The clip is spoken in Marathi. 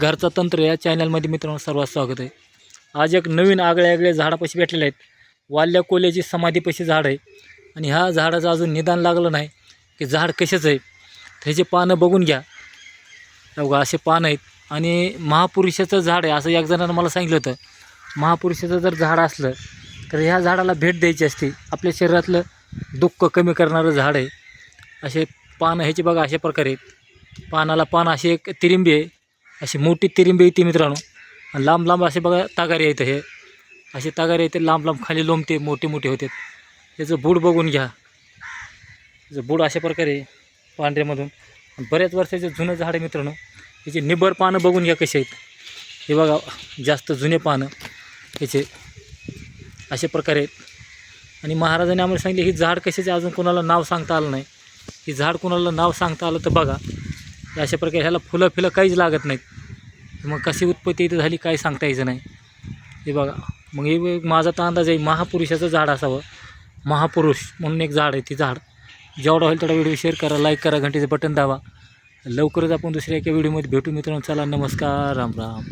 घरचा तंत्र या चॅनलमध्ये मित्रांनो सर्वात स्वागत आहे. आज एक नवीन आगळ्या आगळे झाडापाशी भेटलेले आहेत. वाल्या कोल्याची समाधीपाशी झाड आहे. आणि ह्या झाडाचं अजून निदान लागलं नाही की झाड कशाचं आहे. त्याचे पानं बघून घ्या. बघा असे पानं आहेत. आणि महापुरुषाचं झाड आहे असं एक जणानं मला सांगितलं होतं. महापुरुषाचं जर झाड असलं तर ह्या झाडाला भेट द्यायची असते. आपल्या शरीरातलं दुःख कमी करणारं झाड आहे. असे पानं ह्याचे बघा अशा प्रकारे आहेत. पानाला पान असे एक तिरिंबी आहे. अशी मोठी तिरिंबी येते मित्रांनो. आणि लांब लांब असे बघा तागारे येतं हे. असे तागारे येते लांब लांब खाली लोंबते मोठे मोठे होते. त्याचं बूड बघून घ्या. त्याचं बूड अशा प्रकारे पांढऱ्यामधून. आणि बऱ्याच वर्षाचं जुनं झाड आहे मित्रांनो. त्याची निबर पानं बघून घ्या कसे आहेत. हे बघा जास्त जुने पानं. याचे अशा प्रकारे आहेत. आणि महाराजांनी आम्हाला सांगितले ही झाड कशाचे अजून कोणाला नाव सांगता आलं नाही. ही झाड कोणाला नाव सांगता आलं तर बघा. अशा प्रकारे ह्याला फुलं फिलं काहीच लागत नाहीत. मग कशी उत्पत्ती इथं झाली काय सांगता यायचं नाही. हे बघा मग हे माझा तर अंदाज आहे महापुरुषाचं झाड असावं. महापुरुष म्हणून एक झाड आहे ती झाड. जेवढा होईल तेवढा व्हिडिओ शेअर करा लाईक करा घंटेचं बटन दाबा. लवकरच आपण दुसऱ्या एका व्हिडिओमध्ये भेटू मित्रांनो. चला नमस्कार राम राम.